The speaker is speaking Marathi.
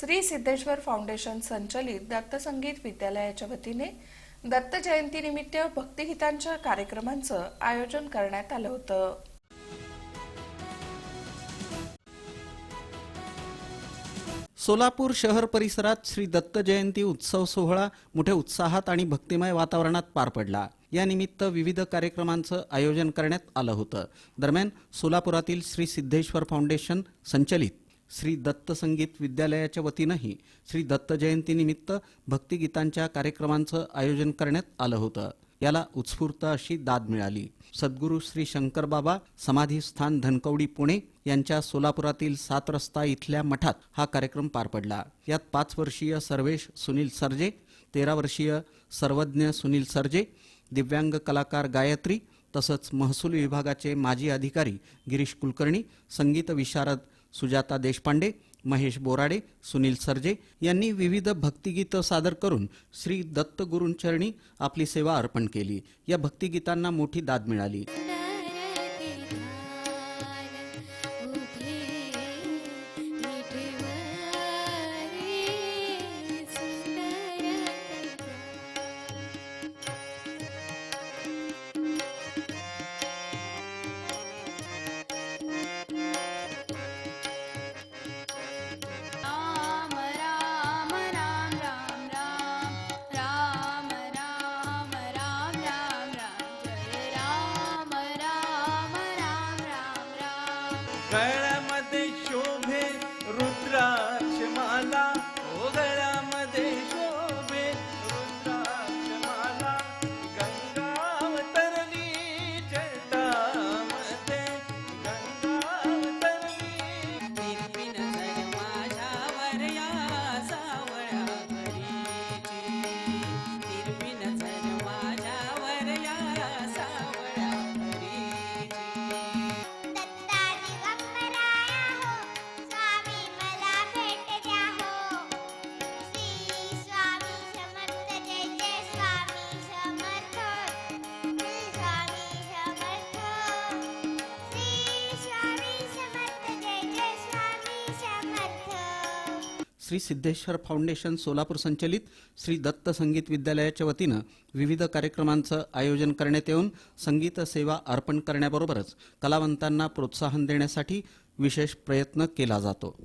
श्री सिद्धेश्वर फाउंडेशन संचलित दत्तसंगीत विद्यालयाच्या वतीने दत्त जयंतीनिमित्त भक्तिगीतांच्या कार्यक्रमांचं आयोजन करण्यात आलं होतं. सोलापूर शहर परिसरात श्री दत्त जयंती उत्सव सोहळा मोठ्या उत्साहात आणि भक्तिमय वातावरणात पार पडला. या निमित्त विविध कार्यक्रमांचं आयोजन करण्यात आलं होतं. दरम्यान सोलापुरातील श्री सिद्धेश्वर फाउंडेशन संचलित श्री दत्त संगीत विद्यालयाच्या वतीनंही श्री दत्त जयंतीनिमित्त भक्तिगीतांच्या कार्यक्रमांचं आयोजन करण्यात आलं होतं. याला उत्स्फूर्त अशी दाद मिळाली. सद्गुरू श्री शंकरबाबा समाधी स्थान धनकवडी पुणे यांच्या सोलापुरातील सात रस्ता इथल्या मठात हा कार्यक्रम पार पडला. यात पाच वर्षीय सर्वेश सुनील सर्जे तेरा वर्षीय सर्वज्ञ सुनील सर्जे दिव्यांग कलाकार गायत्री तसंच महसूल विभागाचे माजी अधिकारी गिरीश कुलकर्णी संगीत विशारद सुजाता देशपांडे महेश बोराडे सुनील सर्जे यांनी विविध भक्तिगीतं सादर करून श्री दत्तगुरूंचरणी आपली सेवा अर्पण केली. या भक्तिगीतांना मोठी दाद मिळाली. Right श्री सिद्धेश्वर फाउंडेशन सोलापूर संचलित श्री दत्त संगीत विद्यालयाच्या वतीनं विविध कार्यक्रमांचं आयोजन करण्यात येऊन संगीत सेवा अर्पण करण्याबरोबरच कलावंतांना प्रोत्साहन देण्यासाठी विशेष प्रयत्न केला जातो.